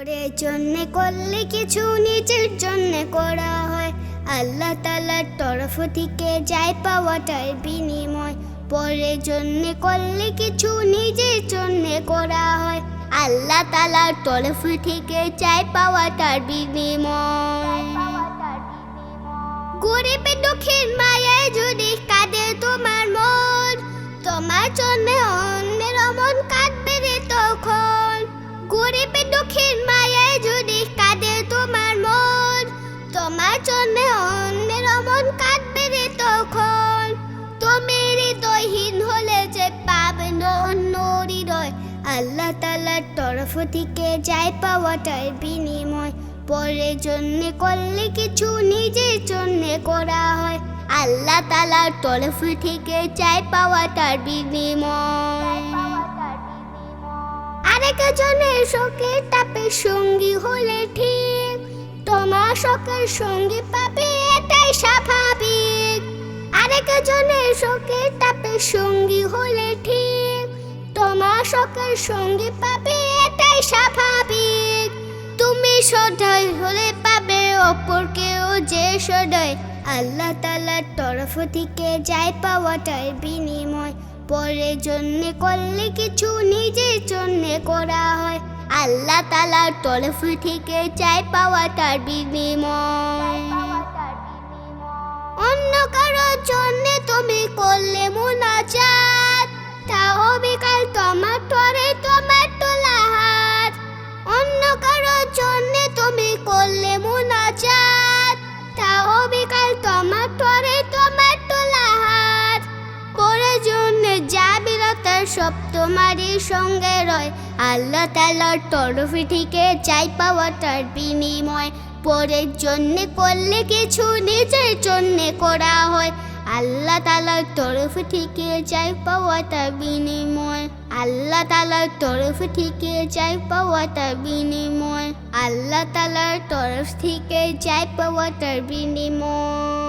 পরের জন্য করলে কিছু নিজের জন্য করা হয়। আল্লাহ তালার তরফ থেকে যায় পাওয়াটার বিনিময়। পরের জন্য করলে কিছু নিজের জন্য করা হয়। আল্লাহ তালার তরফ থেকে চাই পাওয়াটার বিনিময়। গরিবের দুঃখের মায়ায় যদি আল্লাহ তালার তরফ থেকে যায় পাওয়াটার বিনিময়। পরের জন্যে করলে কিছু নিজের জন্য করা হয়। আল্লাহ তালার তরফ থেকে চাই পাওয়াটার বিনিময়। আরেক জনের শোকের তাপের সঙ্গী হলে ঠিক, তোমার শোকের সঙ্গী পাবে এটাই স্বাভাবিক। আরেক জনের শোকের তাপের সঙ্গী হলে শোকের সঙ্গী পাবে, এটাই স্বাভাবিক। তুমি সদয় হলে পাবে, অপরকেও যে সদয়। আল্লাহ তালার তরফ থেকে যায় পাওয়াটার বিনিময়। পরের জন্য করলে কিছু নিজের জন্য করা হয়। আল্লাহ তালার তরফ থেকে চাই পাওয়াটার বিনিময়। অন্য কারোর জন্য তুমি সব তোমারই সঙ্গে রয়। আল্লাহ তালার তরফ থেকে চাই পাওয়াটার বিনিময়। পরের জন্য করলে কিছু নিজের জন্য করা হয়। আল্লাহ তালার তরফ থেকে চাই পাওয়াটা বিনিময়। আল্লাহ তালার তরফ থেকে চাই পাওয়াটা বিনিময়। আল্লাহ তালার তরফ থেকে চাই পাওয়াটার বিনিময়।